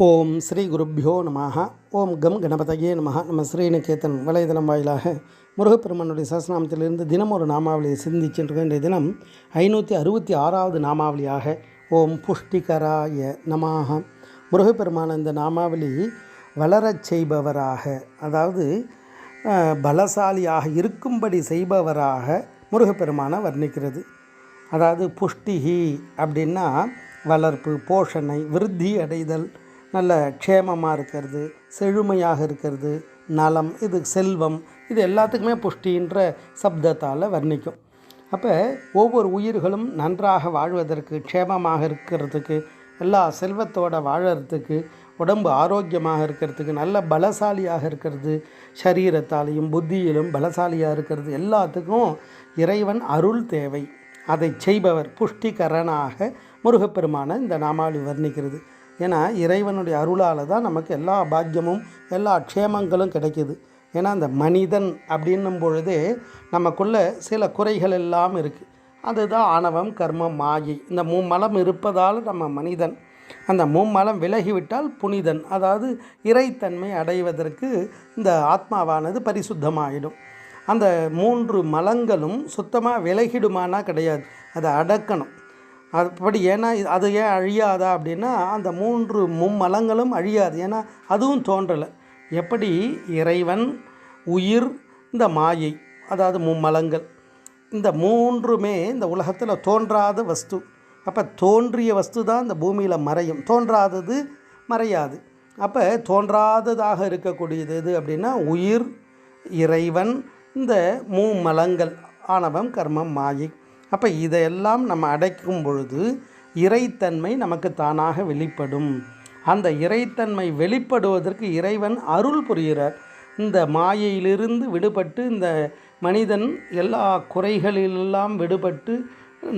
ஓம் ஸ்ரீ குருப்பியோ நமஹ. ஓம் கம் கணபதையே நமஹ. நம்ம ஸ்ரீநிகேதன் வலைதளம் வாயிலாக முருகப்பெருமானுடைய சசநாமத்திலிருந்து தினம் ஒரு நாமாவளியை சிந்திச்சுட்டு இன்றைய தினம் ஐநூற்றி அறுபத்தி ஆறாவது நாமாவளியாக ஓம் புஷ்டிகராய நமாக முருகப்பெருமான இந்த நாமாவளி வளரச் செய்பவராக அதாவது பலசாலியாக இருக்கும்படி செய்பவராக முருகப்பெருமானை வர்ணிக்கிறது. அதாவது புஷ்டிகி அப்படின்னா வளர்ப்பு போஷணை விருத்தி அடைதல் நல்ல க்ஷேமமாக இருக்கிறது செழுமையாக இருக்கிறது நலம் இது செல்வம் இது எல்லாத்துக்குமே புஷ்டின்ற சப்தத்தால் வர்ணிக்கும். அப்போ ஒவ்வொரு உயிர்களும் நன்றாக வாழ்வதற்கு க்ஷேமமாக இருக்கிறதுக்கு எல்லா செல்வத்தோட வாழறதுக்கு உடம்பு ஆரோக்கியமாக இருக்கிறதுக்கு நல்ல பலசாலியாக இருக்கிறது சரீரத்தாலையும் புத்தியிலும் பலசாலியாக இருக்கிறது எல்லாத்துக்கும் இறைவன் அருள் தேவை. அதை செய்பவர் புஷ்டிகரனாக முருகப்பெருமான இந்த நாமாவளி வர்ணிக்கிறது. ஏன்னா இறைவனுடைய அருளால் தான் நமக்கு எல்லா பாக்கியமும் எல்லா க்ஷேமங்களும் கிடைக்கிது. ஏன்னா அந்த மனிதன் அப்படின்னும் பொழுதே நமக்குள்ளே சில குறைகள் எல்லாம் இருக்குது அதுதான் ஆணவம் கர்மம் மாயை. இந்த மும்மலம் இருப்பதால் நம்ம மனிதன். அந்த மும்மலம் விலகிவிட்டால் புனிதன் அதாவது இறைத்தன்மை அடைவதற்கு இந்த ஆத்மாவானது பரிசுத்தமாயிடும். அந்த மூன்று மலங்களும் சுத்தமாக விலகிடுமானா கிடையாது அதை அடக்கணும். அப்படி ஏன்னா அது ஏன் அழியாதா அப்படின்னா அந்த மூன்று மும்மலங்களும் அழியாது. ஏன்னா அதுவும் தோன்றலை. எப்படி? இறைவன் உயிர் இந்த மாயை அதாவது மும்மலங்கள். இந்த மூன்றுமே இந்த உலகத்தில் தோன்றாத வஸ்து. அப்போ தோன்றிய வஸ்து தான் இந்த பூமியில் மறையும். தோன்றாதது மறையாது. அப்போ தோன்றாததாக இருக்கக்கூடியது எது அப்படின்னா உயிர் இறைவன் இந்த மூமலங்கள் ஆணவம் கர்மம் மாயை. அப்போ இதையெல்லாம் நம்ம அடைக்கும் பொழுது இறைத்தன்மை நமக்கு தானாக வெளிப்படும். அந்த இறைத்தன்மை வெளிப்படுவதற்கு இறைவன் அருள் புரிகிறார். இந்த மாயையிலிருந்து விடுபட்டு இந்த மனிதன் எல்லா குறைகளிலெல்லாம் விடுபட்டு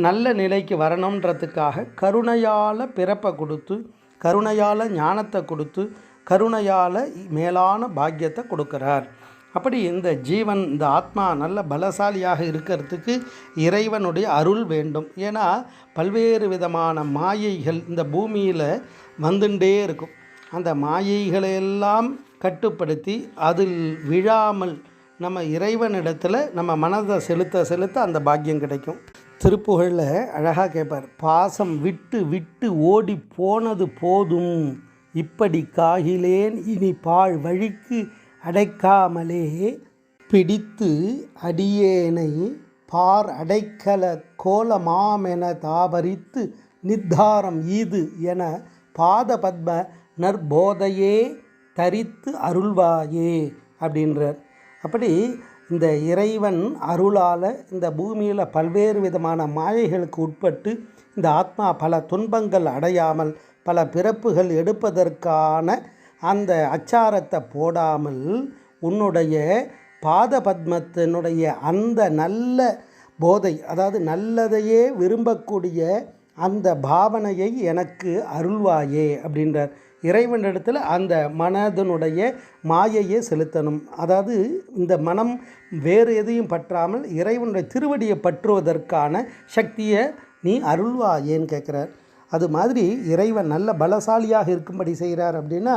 நல்ல நிலைக்கு வரணுன்றதுக்காக கருணையால் பிறப்பை கொடுத்து கருணையால் ஞானத்தை கொடுத்து கருணையால் மேலான பாக்கியத்தை கொடுக்கிறார். அப்படி இந்த ஜீவன் இந்த ஆத்மா நல்ல பலசாலியாக இருக்கிறதுக்கு இறைவனுடைய அருள் வேண்டும். ஏன்னா பல்வேறு விதமான மாயைகள் இந்த பூமியில் வந்துட்டே இருக்கும். அந்த மாயைகளையெல்லாம் கட்டுப்படுத்தி அதில் விழாமல் நம்ம இறைவனிடத்தில் நம்ம மனதை செலுத்த செலுத்த அந்த பாக்கியம் கிடைக்கும். திருப்புகழில் அழகாக கேட்பார் பாசம் விட்டு விட்டு ஓடி போனது போதும். இப்படி காகிலேன் இனி பாழ் வழிக்கு அடைக்காமலே பிடித்து அடியேனை பார் அடைக்கல கோலமாமென தாபரித்து நித்தாரம் ஈது என பாத பத்ம நற்போதையே தரித்து அருள்வாயே அப்படின்றார். அப்படி இந்த இறைவன் அருளால் இந்த பூமியில் பல்வேறு விதமான மாயைகளுக்கு உட்பட்டு இந்த ஆத்மா பல துன்பங்கள் அடையாமல் பல பிறப்புகள் எடுப்பதற்கான அந்த அச்சாரத்தை போடாமல் உன்னுடைய பாத பத்மத்தினுடைய அந்த நல்ல போதை அதாவது நல்லதையே விரும்பக்கூடிய அந்த பாவனையை எனக்கு அருள்வாயே அப்படின்றார். இறைவனிடத்தில் அந்த மனதனுடைய மாயையை செலுத்தணும். அதாவது இந்த மனம் வேறு எதையும் பற்றாமல் இறைவனுடைய திருவடியை பற்றுவதற்கான சக்தியை நீ அருள்வாயேன்னு கேட்குறார். அது மாதிரி இறைவன் நல்ல பலசாலியாக இருக்கும்படி செய்கிறார் அப்படின்னா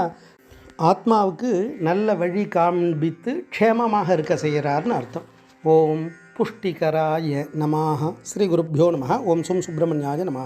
ஆத்மாவுக்கு நல்ல வழி காண்பித்து க்ஷேமமாக இருக்க செய்கிறார்னு அர்த்தம். ஓம் புஷ்டிகராய நமாக ஸ்ரீ குருப்பியோ நம ஓம் சும் சுப்பிரமணியாய நமாக